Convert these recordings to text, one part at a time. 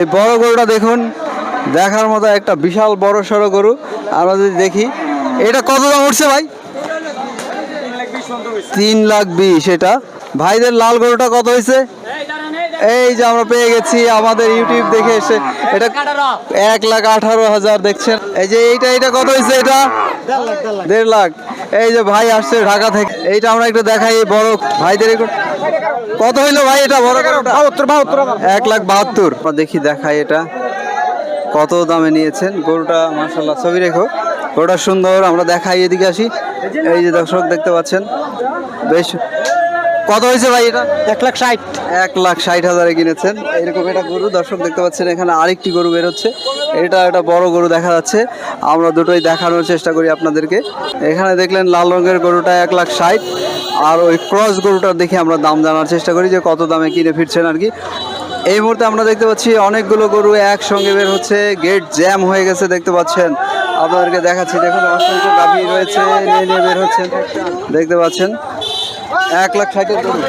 এই বড় গরুটা দেখুন, দেখার মতো একটা বিশাল বড় সড়ো গরু। আমরা যদি দেখি, এটা কত দাম উঠছে ভাই? তিন লাখ বিশ এটা। ভাইদের লাল গরুটা কত হয়েছে? এই যে আমরা পেয়ে গেছি আমাদের ইউটিউব দেখে এসে। এটা এক লাখ আঠারো হাজার দেখছেন। এই যে এইটা এটা কত হয়েছে এটা? দেড় লাখ। এই যে ভাই আসছে ঢাকা থেকে। এইটা আমরা একটু দেখাই এই বড় ভাইদের কত হইল ভাই এটা বড়? বাহাত্তর বাহাত্তর এক লাখ বাহাত্তর। দেখি দেখাই এটা। কত দামে নিয়েছেন? গরুটা মার্শাল্লাহ ছবি রেখো। গরুটা সুন্দর আমরা দেখাই এদিকে আসি। এই যে দর্শক দেখতে পাচ্ছেন বেশ কত হয়েছে ভাই এটা? এক লাখ ষাট। এক লাখ ষাট হাজারে কিনেছেন। এরকম একটা গরু দর্শক দেখতে পাচ্ছেন এখানে আরেকটি গরু বেরোচ্ছে। এটা একটা বড় গরু দেখা যাচ্ছে। আমরা দুটোই দেখানোর চেষ্টা করি আপনাদেরকে। এখানে দেখলেন লাল রঙের গরুটা এক লাখ ষাট। আর ওই ক্রস গরুটার দেখে আমরা দাম জানার চেষ্টা করি যে কত দামে কিনে ফিরছেন আর কি। এই মুহূর্তে আমরা দেখতে পাচ্ছি অনেকগুলো গরু একসঙ্গে বের হচ্ছে। গেট জ্যাম হয়ে গেছে দেখতে পাচ্ছেন। আপনাদেরকে দেখাচ্ছি দেখুন অসংখ্য গাভী রয়েছে নিয়ে নিয়ে বের হচ্ছেন। দেখতে পাচ্ছেন। এক লাখ ষাটের গরু।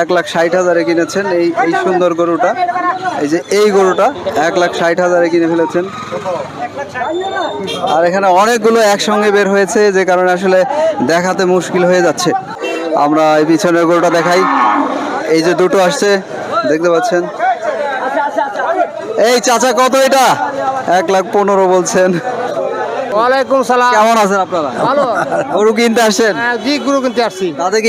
এক লাখ ষাট হাজারে কিনেছেন এই এই সুন্দর গরুটা। এই যে এই গরুটা এক লাখ ষাট হাজারে কিনে ফেলেছেন। আর এখানে অনেকগুলো একসঙ্গে বের হয়েছে, যে কারণে আসলে দেখাতে মুশকিল হয়ে যাচ্ছে। আমরা এই পিছনের গরুটা দেখাই। এই যে দুটো আসছে, দেখতে পাচ্ছেন? এই চাচা, কত এটা? এক লাখ পনেরো বলছেন। ওয়ালাইকুম সালাম। কেমন আছেন আপনারা? ভালো। গরু কিনতে আসছেন? হ্যাঁ, জি গুরু কিনতে আসছি।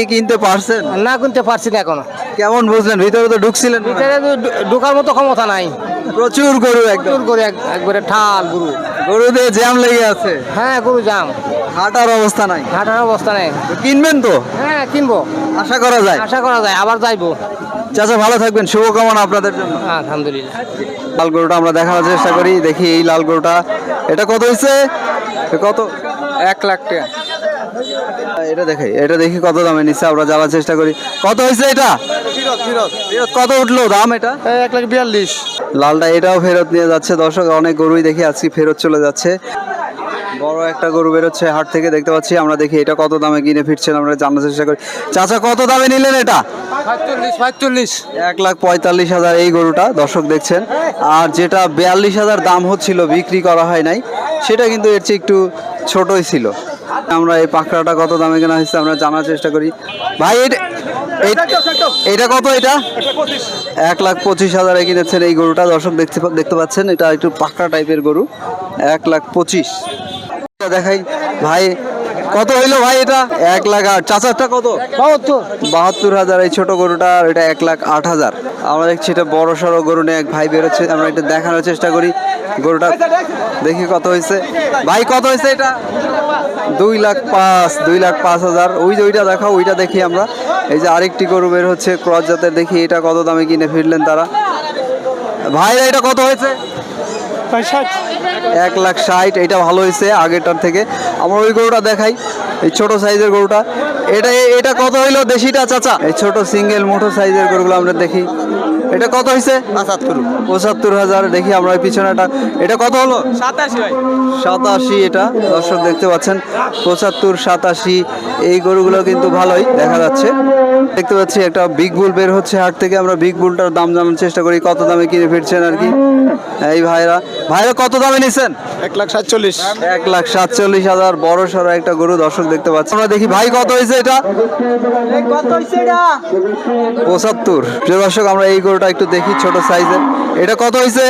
কিনতে পারছেন? না কিনতে পারছি না এখনও। কেমন বুঝলেন? ভিতরে তো ঢুকছিলেন ভিতরে তো ঢোকার মতো ক্ষমতা নাই। প্রচুর গরু একদম। এক- একবারে ঠাল গুরু। গরু দিয়ে জ্যাম লেগে আছে। হ্যাঁ গুরু যাম হাঁটার অবস্থা নাই। হাঁটার অবস্থা নেই। কিনবেন তো? হ্যাঁ কিনবো। আশা করা যায়। আশা করা যায় আবার যাইবো। চাচা ভালো থাকবেন। শুভকামনা আপনাদের জন্য। আলহামদুলিল্লাহ। লাল গরুটা আমরা দেখানোর চেষ্টা করি। দেখি এই লাল গরুটা। এটা কত হয়েছে কত? এক লাখ টাকা। এটা দেখে এটা দেখি কত দামে নিচ্ছে আমরা যাওয়ার চেষ্টা করি। কত হয়েছে এটা? ফেরত কত উঠল দাম এটা? এক লাখ বিয়াল্লিশ। লালটা এটাও ফেরত নিয়ে যাচ্ছে। দর্শক অনেক গরুই দেখি আজকে ফেরত চলে যাচ্ছে। বড় একটা গরু বেরোচ্ছে হাট থেকে দেখতে পাচ্ছি। আমরা দেখি এটা কত দামে কিনে ফিরছেন আমরা জানার চেষ্টা করি। চাচা কত দামে নিলেন এটা? এক লাখ পঁয়তাল্লিশ হাজার এই গরুটা দর্শক দেখছেন। আর যেটা বিয়াল্লিশ হাজার দাম হচ্ছিল বিক্রি করা হয় নাই সেটা কিন্তু এর চেয়ে একটু ছোটই ছিল। আমরা এই পাখড়াটা কত দামে কেনা হয়েছে আমরা জানার চেষ্টা করি। ভাই এটা কত এটা? এক লাখ পঁচিশ হাজারে কিনেছেন এই গরুটা দর্শক দেখতে দেখতে পাচ্ছেন এটা একটু পাকড়া টাইপের গরু। এক লাখ পঁচিশ। দেখাই। ভাই কত হইল ভাই এটা? এক লাখ আট। চাচারটা কত? বাহাত্তর। হাজার এই ছোট গরুটা এটা এক লাখ আট হাজার। আমরা দেখছি এটা বড় সড়ো গরু নিয়ে এক ভাই বেরোচ্ছে আমরা এটা দেখানোর চেষ্টা করি। গরুটা দেখি কত হয়েছে ভাই কত হয়েছে এটা? দুই লাখ পাঁচ দুই লাখ পাঁচ হাজার। ওই যে ওইটা দেখাও ওইটা দেখি আমরা। এই যে আরেকটি গরু বের হচ্ছে ক্রস জাতের। দেখি এটা কত দামে কিনে ফিরলেন তারা। ভাইরা এটা কত হয়েছে? এক লাখ ষাট এটা ভালো হয়েছে আগেরটার থেকে। আমরা ওই গরুটা দেখাই এই ছোট সাইজের গরুটা। এটা এটা কত হইল দেশিটা চাচা? এই ছোট সিঙ্গেল মোটো সাইজের গরুগুলো আমরা দেখি। এটা কত হয়েছে পঁচাত্তর। পঁচাত্তর হাজার দেখি আমরা ওই পিছনেটা এটা কত হলো? সাতাশি সাতাশি এটা দর্শক দেখতে পাচ্ছেন। পঁচাত্তর সাতাশি এই গরুগুলো কিন্তু ভালোই দেখা যাচ্ছে। দেখতে পাচ্ছি একটা বিগ বুল বের হচ্ছে হাট থেকে। আমরা বিগ বুলটার দাম জানার চেষ্টা করি কত দামে কিনে ফিরছেন আর কি? এই ভাইরা ভাইরা কত দামে নিছেন? এক লাখ সাতচল্লিশ। এক লাখ সাতচল্লিশ হাজার বড় সড়ো একটা গরু দর্শক দেখতে পাচ্ছি। আমরা দেখি ভাই কত হয়েছে এটা? পঁচাত্তর। প্রিয় দর্শক আমরা এই গরুটা একটু দেখি ছোট সাইজের। এটা কত হয়েছে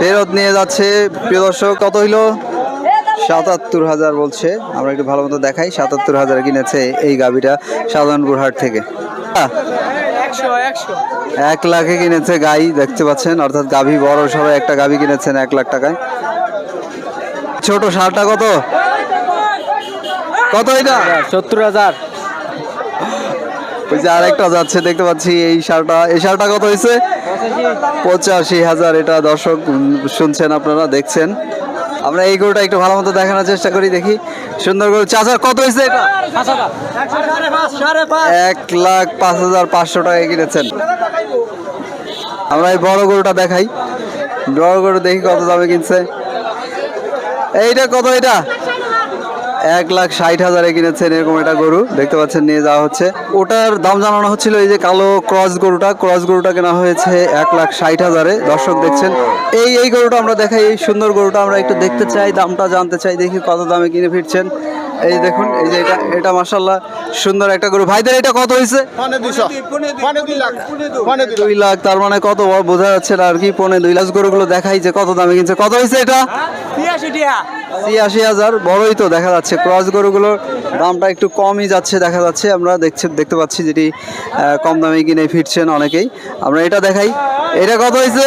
ফেরত নিয়ে যাচ্ছে। প্রিয় দর্শক কত হইল? সাতাত্তর হাজার বলছে। আমরা একটু ভালো মতো দেখাই সাতাত্তর হাজার কিনেছে এই গাবিটা সাধারণপুর হাট থেকে। এক লাখে কিনেছে গাই দেখতে পাচ্ছেন অর্থাৎ গাভী বড় সড়ো একটা গাভী কিনেছেন এক লাখ টাকায়। ছোট সারটা কত? কত এটা? সত্তর হাজার। ওই যে আরেকটা যাচ্ছে দেখতে পাচ্ছি এই সারটা। এই সারটা কত হয়েছে? পঁচাশি। হাজার এটা দর্শক শুনছেন আপনারা দেখছেন। আমরা এই গরুটা একটু ভালো মতো দেখানোর চেষ্টা করি, দেখি। সুন্দর গরু। চাচার কত হয়েছে এক লাখ পাঁচ হাজার পাঁচশো টাকা কিনেছেন। আমরা এই বড় গরুটা দেখাই। বড় গরু দেখি কত দামে কিনছে। এইটা কত এটা? এক লাখ ষাট হাজারে কিনেছেন এরকম একটা গরু, দেখতে পাচ্ছেন, নিয়ে যাওয়া হচ্ছে। ওটার দাম জানানো হচ্ছিল এই যে কালো ক্রস গরুটা ক্রস গরুটা কেনা হয়েছে এক লাখ ষাট হাজারে। দর্শক দেখছেন, এই এই গরুটা আমরা দেখাই, এই সুন্দর গরুটা আমরা একটু দেখতে চাই, দামটা জানতে চাই, দেখি কত দামে কিনে ফিরছেন। এই দেখুন এই যে এটা এটা মাসাল্লাহ সুন্দর একটা গরু। ভাইদের এটা কত হয়েছে দুই লাখ। তার মানে কত বোঝা যাচ্ছে না আর কি পনে দুই লাখ গরুগুলো দেখাই যে কত দামে কিনছে। কত হয়েছে এটা? ছিয়াশি হাজার বড়ই তো দেখা যাচ্ছে। ক্রস গরুগুলোর দামটা একটু কমই যাচ্ছে দেখা যাচ্ছে। আমরা দেখছি দেখতে পাচ্ছি যেটি কম দামে কিনে ফিরছেন অনেকেই। আমরা এটা দেখাই। এটা কত হয়েছে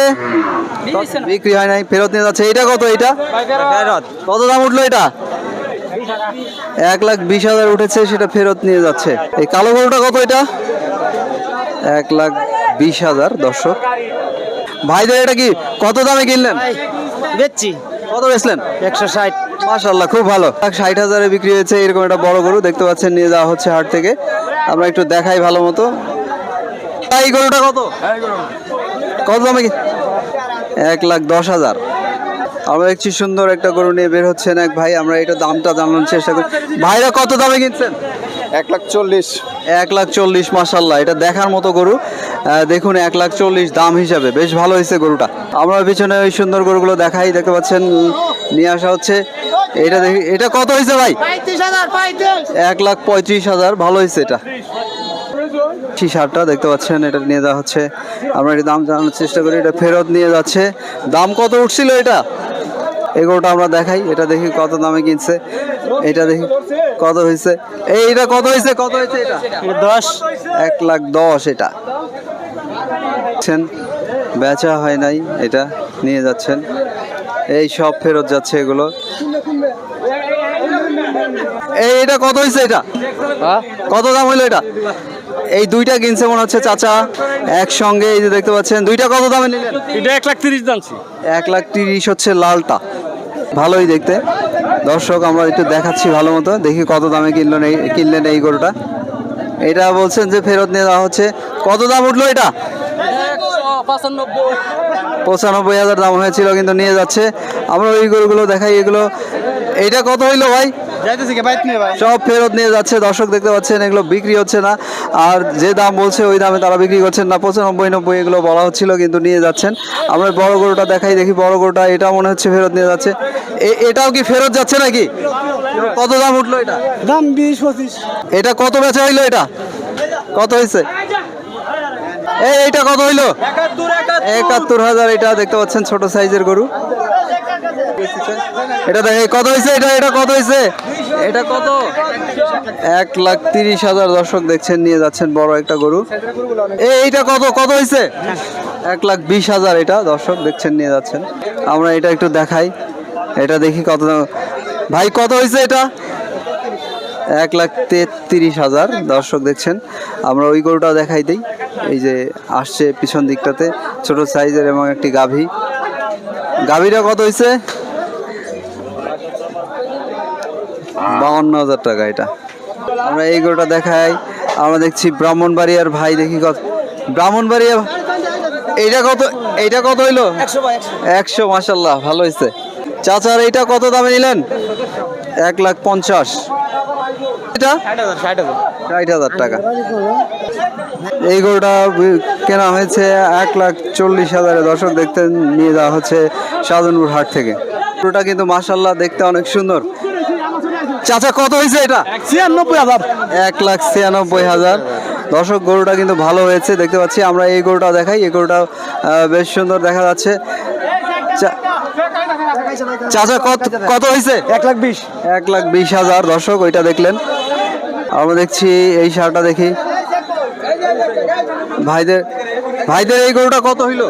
বিক্রি হয় নাই ফেরত নিয়ে যাচ্ছে। এটা কত এটা? কত দাম উঠল এটা? এক লাখ বিশ হাজার উঠেছে সেটা ফেরত নিয়ে যাচ্ছে। এই কালো গরুটা কত এটা? এক লাখ বিশ হাজার দর্শক। ভাইদের এটা কি কত দামে কিনলেন? বেচছি। কত বেচলেন? একশো ষাট। মাশাল্লাহ খুব ভালো। লাখ ষাট হাজারে বিক্রি হয়েছে এরকম একটা বড় গরু দেখতে পাচ্ছেন নিয়ে যাওয়া হচ্ছে হাট থেকে। আমরা একটু দেখাই ভালো মতো। এই গরুটা কত? কত দামে কি- এক লাখ দশ হাজার। আমরা দেখছি সুন্দর একটা গরু নিয়ে বের হচ্ছেন এক ভাই আমরা এটা দামটা জানানোর চেষ্টা করি। ভাইরা কত দামে কিনছেন? এক লাখ চল্লিশ। এক লাখ চল্লিশ মাসাল্লাহ এটা দেখার মতো গরু। দেখুন এক লাখ চল্লিশ দাম হিসাবে বেশ ভালো হয়েছে গরুটা। আমরা পিছনে ওই সুন্দর গরুগুলো দেখাই দেখতে পাচ্ছেন নিয়ে আসা হচ্ছে। এটা দেখি এটা কত হয়েছে ভাই? পঁয়ত্রিশ হাজার পঁয়ত্রিশ। এক লাখ পঁয়ত্রিশ হাজার ভালো হয়েছে এটা। টি শার্টটা দেখতে পাচ্ছেন এটা নিয়ে যাওয়া হচ্ছে। আমরা এটা দাম জানানোর চেষ্টা করি এটা ফেরত নিয়ে যাচ্ছে। দাম কত উঠছিল এটা? এগুলোটা আমরা দেখাই এটা দেখি কত দামে কিনছে এটা দেখি কত হয়েছে। এই এটা কত হয়েছে কত হয়েছে এটা? দশ। এক লাখ দশ এটা। দেখছেন, বেচা হয় নাই এটা নিয়ে যাচ্ছেন। এই সব ফেরত যাচ্ছে এগুলো। এই এটা কত হয়েছে এটা? কত দাম হইল এটা? এই দুইটা কিনছে মনে হচ্ছে চাচা একসঙ্গে এই যে দেখতে পাচ্ছেন দুইটা কত দামে নিলেন? এটা এক লাখ তিরিশ জানছি এক লাখ তিরিশ হচ্ছে লালটা। ভালোই দেখতে। দর্শক আমরা একটু দেখাচ্ছি ভালো মতো। দেখি কত দামে কিনলেন এই কিনলেন এই গরুটা। এটা বলছেন যে ফেরত নিয়ে দেওয়া হচ্ছে। কত দাম উঠল এটা? পঁচানব্বই হাজার দাম হয়েছিল কিন্তু নিয়ে যাচ্ছে। আমরা ওই গরুগুলো দেখাই। এগুলো এইটা কত হইল ভাই? সব ফেরত নিয়ে যাচ্ছে দর্শক দেখতে পাচ্ছেন এগুলো বিক্রি হচ্ছে না। আর যে দাম বলছে ওই দামে তারা বিক্রি করছেন না। পঁচানব্বই নব্বই এগুলো বলা হচ্ছিল কিন্তু নিয়ে যাচ্ছেন। আমরা বড় গরুটা দেখাই দেখি বড় গরুটা এটা মনে হচ্ছে ফেরত নিয়ে যাচ্ছে। এটাও কি ফেরত যাচ্ছে নাকি? কত দাম উঠল এটা? দাম বিশ পঁচিশ। এটা কত বেচা হইল এটা? কত হয়েছে এই এইটা কত হইল? একাত্তর হাজার এটা দেখতে পাচ্ছেন ছোট সাইজের গরু। এটা দেখে কত হয়েছে এটা এটা কত হয়েছে এটা কত? এক লাখ তিরিশ হাজার দর্শক দেখছেন, নিয়ে যাচ্ছেন বড় একটা গরু। এই, এইটা কত? কত হয়েছে এক লাখ বিশ হাজার এটা দর্শক দেখছেন, নিয়ে যাচ্ছেন। আমরা এটা একটু দেখাই। এটা দেখি কত ভাই, কত হয়েছে এটা? এক লাখ তেত্রিশ হাজার দর্শক দেখছেন। আমরা ওই গরুটা দেখাই দিই। এই যে আসছে পিছন দিকটাতে, ছোট সাইজের এবং একটি গাভী। গাভীটা কত হয়েছে বাউন্ন হাজার টাকা এটা। আমরা এই গরুটা দেখাই। আমরা দেখছি ব্রাহ্মণবাড়িয়ার ভাই দেখি কত। ব্রাহ্মণবাড়িয়া এইটা কত এইটা কত হইল? একশো মাসাল্লাহ ভালো হয়েছে চাচার এইটা কত দামে নিলেন? এক লাখ পঞ্চাশ। এটা? ষাট হাজার টাকা। এই গরুটা কেনা হয়েছে এক লাখ চল্লিশ হাজারে। দর্শক দেখতে নিয়ে যাওয়া হচ্ছে শাহজাহানপুর হাট থেকে। গরুটা কিন্তু মাসাল্লাহ দেখতে অনেক সুন্দর। চাচা কত হয়েছে এটা? ছিয়ানব্বই হাজার। এক লাখ ছিয়ানব্বই হাজার। দর্শক গরুটা কিন্তু ভালো হয়েছে দেখতে পাচ্ছি। আমরা এই গরুটা দেখাই। এই গরুটা বেশ সুন্দর দেখা যাচ্ছে। চাচা কত কত হয়েছে? এক লাখ বিশ। এক লাখ বিশ হাজার। দর্শক ওইটা দেখলেন। আমরা দেখছি এই সারটা দেখি। ভাইদের ভাইদের এই গরুটা কত হইল?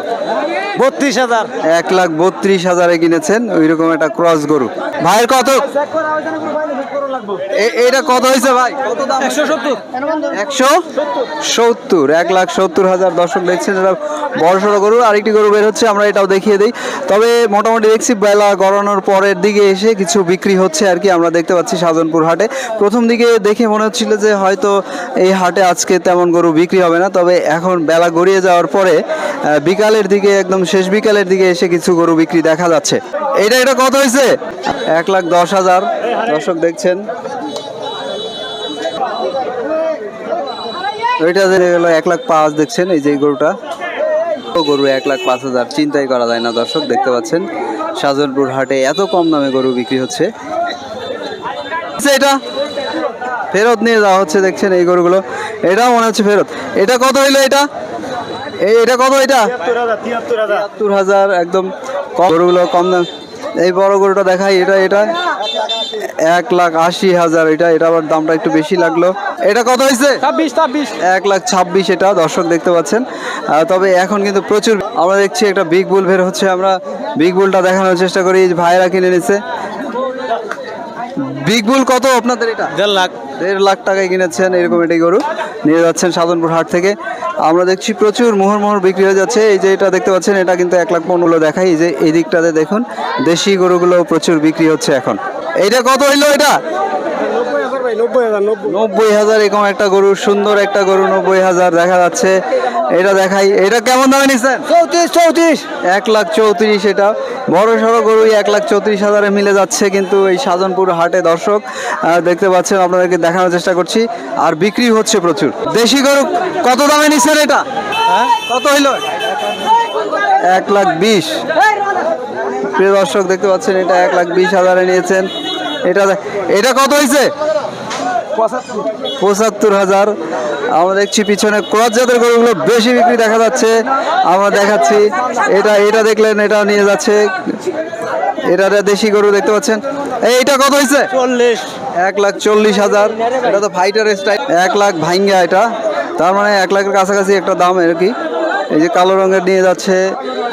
বত্রিশ হাজার। এক লাখ বত্রিশ হাজারে কিনেছেন। ওই রকম একটা ক্রস গরু। ভাইয়ের কত? এটা কত হয়েছে ভাই? কত দাম একশো সত্তর। একশো সত্তর এক লাখ সত্তর হাজার দর্শক দেখছেন এটা বড় সড়ো গরু আরেকটি গরু বের হচ্ছে আমরা এটাও দেখিয়ে দিই। তবে মোটামুটি দেখছি বেলা গড়ানোর পরের দিকে এসে কিছু বিক্রি হচ্ছে আর কি আমরা দেখতে পাচ্ছি সাধনপুর হাটে। প্রথম দিকে দেখে মনে হচ্ছিল যে হয়তো এই হাটে আজকে তেমন গরু বিক্রি হবে না তবে এখন বেলা গড়িয়ে যাওয়ার পরে বিকালের দিকে একদম শেষ বিকালের দিকে এসে কিছু গরু বিক্রি দেখা যাচ্ছে। এটা এটা কত হয়েছে এক লাখ দশ হাজার। দর্শক দেখছেন। ওইটা যে গেল এক লাখ পাঁচ দেখছেন এই যে এই গরুটা। ও গরু এক লাখ পাঁচ হাজার চিন্তাই করা যায় না দর্শক দেখতে পাচ্ছেন। সাজনপুর হাটে এত কম দামে গরু বিক্রি হচ্ছে। আচ্ছা, এটা? ফেরত নিয়ে যাওয়া হচ্ছে দেখছেন এই গরুগুলো। এটাও মনে হচ্ছে ফেরত। এটা কত হইল এটা? এই এটা কত এটা? তিয়াত্তর হাজার একদম কম। গরুগুলো কম দাম। এই বড় গরুটা দেখাই এটা এটা। এক লাখ আশি হাজার এটা এটা আবার দামটা একটু বেশি লাগল। এটা কত হয়েছে? এক লাখ ছাব্বিশ এটা দর্শক দেখতে পাচ্ছেন। তবে এখন কিন্তু প্রচুর আমরা দেখছি একটা বিগ বুল বের হচ্ছে আমরা বিগ বুলটা দেখানোর চেষ্টা করি ভাইরা কিনে নিচ্ছে বিগ বুল কত আপনাদের এটা? দেড় লাখ। দেড় লাখ টাকায় কিনেছেন এরকম এটাই গরু। নিয়ে যাচ্ছেন সাধনপুর হাট থেকে। আমরা দেখছি প্রচুর মোহর মোহর বিক্রি হয়ে যাচ্ছে। এই যে এটা দেখতে পাচ্ছেন এটা কিন্তু এক লাখ পনেরো দেখাই। এই যে এই দিকটাতে দেখুন দেশি গরুগুলো প্রচুর বিক্রি হচ্ছে এখন। এইটা কত হইল এটা? নব্বই হাজার এরকম একটা গরু সুন্দর একটা গরু নব্বই হাজার দেখা যাচ্ছে। এটা দেখাই এটা কেমন দামে নিচ্ছেন? চৌত্রিশ চৌত্রিশ। এক লাখ চৌত্রিশ এটা। বড় সড়ো গরু এক লাখ চৌত্রিশ হাজারে মিলে যাচ্ছে কিন্তু এই সাধনপুর হাটে দর্শক দেখতে পাচ্ছেন আপনাদেরকে দেখানোর চেষ্টা করছি। আর বিক্রি হচ্ছে প্রচুর। দেশি গরু কত দামে নিচ্ছেন এটা? কত হইল? এক লাখ বিশ। প্রিয় দর্শক দেখতে পাচ্ছেন এটা এক লাখ বিশ হাজারে নিয়েছেন। এটা এটা কত হয়েছে পঁচাত্তর হাজার। আমরা দেখছি পিছনে ক্রস জাতের গরুগুলো বেশি বিক্রি দেখা যাচ্ছে। আমরা দেখাচ্ছি এটা এটা দেখলেন এটা নিয়ে যাচ্ছে। এটা দেশি গরু দেখতে পাচ্ছেন। এইটা কত হয়েছে? চল্লিশ। এক লাখ চল্লিশ হাজার। এটা তো ফাইটার স্টাইল এক লাখ ভাইঙ্গা এটা। তার মানে এক লাখের কাছাকাছি একটা দাম আর কি। এই যে কালো রঙের নিয়ে যাচ্ছে।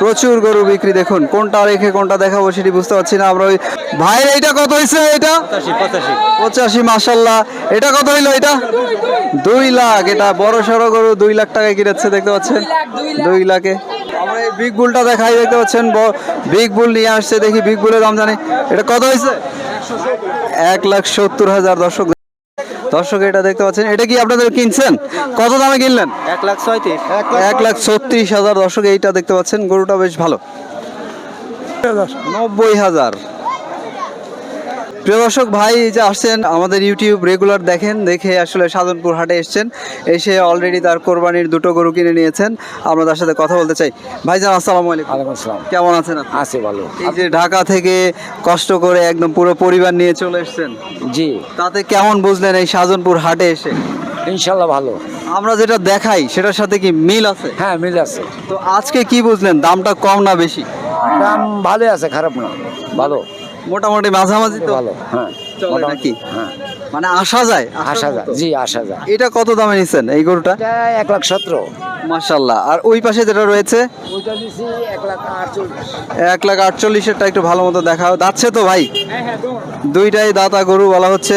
প্রচুর গরু বিক্রি দেখুন কোনটা রেখে কোনটা দেখাবো সেটি বুঝতে পারছি না। আমরা ওই ভাইয়ের এইটা কত হয়েছে এটা? পঁচাশি মাসাল্লাহ এটা কত হইল এটা? দুই লাখ। এটা বড় সড়ো গরু দুই লাখ টাকায় কিনেছে দেখতে পাচ্ছেন? দুই লাখে। আমরা এই বিগ বুলটা দেখাই দেখতে পাচ্ছেন? বিগ বুল নিয়ে আসছে দেখি বিগ বুলের দাম জানি। এটা কত হয়েছে? এক লাখ সত্তর হাজার দর্শক। দর্শক এটা দেখতে পাচ্ছেন এটা কি আপনাদের কিনছেন? কত দামে কিনলেন? এক লাখ ছয়ত্রিশ। এক লাখ ছত্রিশ হাজার দর্শক এইটা দেখতে পাচ্ছেন গরুটা বেশ ভালো। নব্বই হাজার। প্রিয় দর্শক ভাই এই যে আসছেন আমাদের ইউটিউব রেগুলার দেখেন দেখে আসলে সাধনপুর হাটে এসছেন। এসে অলরেডি তার কোরবানির দুটো গরু কিনে নিয়েছেন। আমরা তার সাথে কথা বলতে চাই। ভাইজান আসসালামু আলাইকুম। আসসালাম। কেমন আছেন? আছে ভালো। এই যে ঢাকা থেকে কষ্ট করে একদম পুরো পরিবার নিয়ে চলে এসছেন। জি। তাতে কেমন বুঝলেন এই সাধনপুর হাটে এসে? ইনশাল্লাহ ভালো। আমরা যেটা দেখাই সেটার সাথে কি মিল আছে? হ্যাঁ মিল আছে। তো আজকে কি বুঝলেন দামটা কম না বেশি? দাম ভালো আছে খারাপ না। ভালো। মোটামুটি মাঝামাঝি তো। ভালো। হ্যাঁ। চলে নাকি? হ্যাঁ। মানে আসা যায় আসা যায়। জি আসা যায়। এটা কত দামে নিছেন এই গরুটা? এটা এক লাখ সতেরো। মাশাল্লাহ আর ওই পাশে যেটা রয়েছে? ওইটা দিছি এক লাখ আটচল্লিশেরটা একটু ভালো মতো দেখা যাচ্ছে তো ভাই? দুইটাই দাতা গরু বলা হচ্ছে।